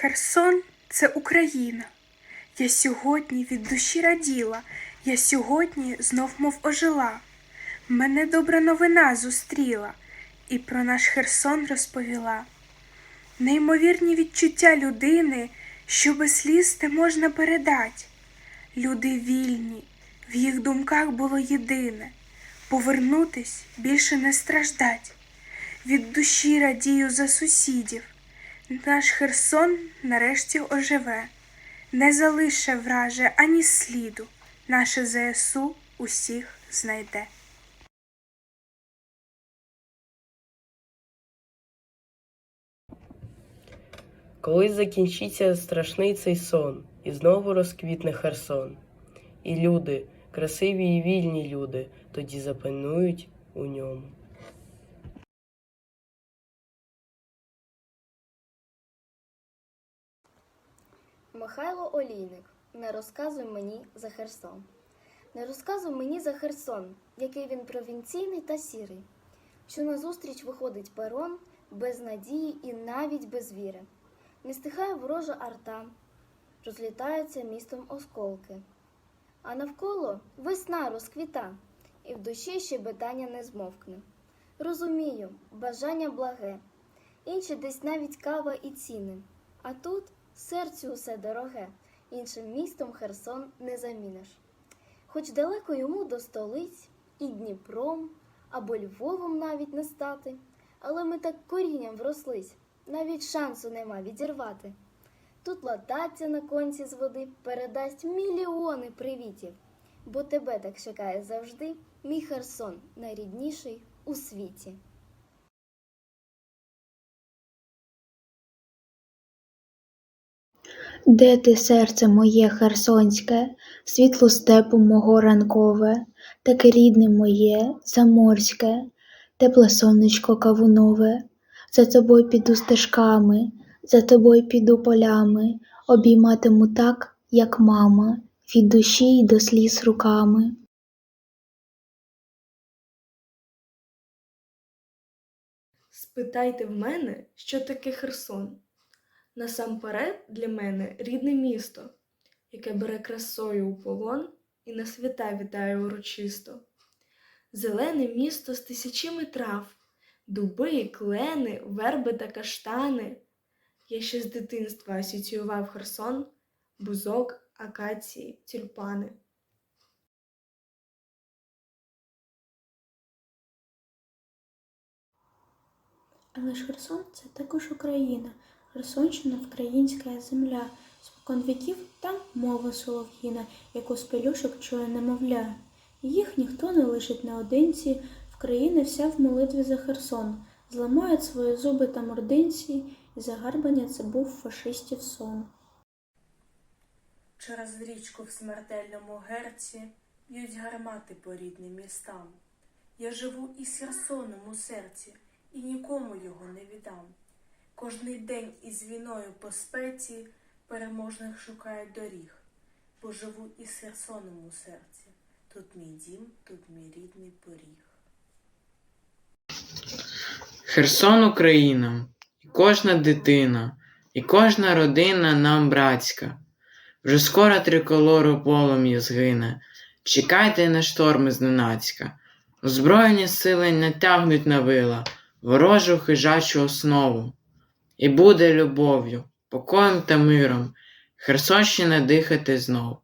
Херсон це Україна. Я сьогодні від душі раділа, я сьогодні знов мов ожила. Мене добра новина зустріла і про наш Херсон розповіла. Неймовірні відчуття людини, що без сліз не можна передать. Люди вільні, в їх думках було єдине повернутись більше не страждать. Від душі радію за сусідів. Наш Херсон нарешті оживе, не залише враже ані сліду, наше ЗСУ усіх знайде. Колись закінчиться страшний цей сон, і знову розквітне Херсон. І люди, красиві і вільні люди, тоді запанують у ньому. Михайло Олійник, не розказуй мені за Херсон. Не розказуй мені за Херсон, який він провінційний та сірий, що назустріч виходить перон без надії і навіть без віри. Не стихає ворожа арта, розлітаються містом осколки. А навколо весна розквіта, і в душі ще бетання не змовкне. Розумію, бажання благе, інші десь навіть кава і ціни. А тут серцю усе дороге, іншим містом Херсон не заміниш. Хоч далеко йому до столиць, і Дніпром, або Львовом навіть не стати, але ми так корінням врослись, навіть шансу нема відірвати. Тут лататься на конці з води передасть мільйони привітів, бо тебе так чекає завжди мій Херсон, найрідніший у світі. Де ти, серце моє херсонське, світло степу мого ранкове, таке рідне моє, заморське, тепле сонечко кавунове, за тобою піду стежками, за тобою піду полями, обійматиму так, як мама, від душі й до сліз руками. Спитайте в мене, що таке Херсон. Насамперед для мене рідне місто, яке бере красою у полон і на свята вітає урочисто. Зелене місто з тисячами трав, дуби, клени, верби та каштани. Я ще з дитинства асоціював Херсон, бузок, акації, тюльпани. Але ж Херсон це також Україна, Херсонщина українська земля. Спокон віків там мова солов'їна, яку з пелюшок чує немовля. Їх ніхто не лишить наодинці, в країни вся в молитві за Херсон. Зламають свої зуби та мординці, і загарбання це був фашистів сон. Через річку в смертельному герці б'ють гармати по рідним містам. Я живу із Херсоном у серці і нікому його не віддам. Кожний день із війною по спеці переможних шукають доріг, бо живу із Херсоном у серці. Тут мій дім, тут мій рідний поріг. Херсон Україна, і кожна дитина, і кожна родина нам братська. Вже скоро триколору полум'я згине. Чекайте на шторми зненацька. Озброєні сили натягнуть на вила ворожу хижачу основу. І буде любов'ю, покоєм та миром Херсонщина дихати знов.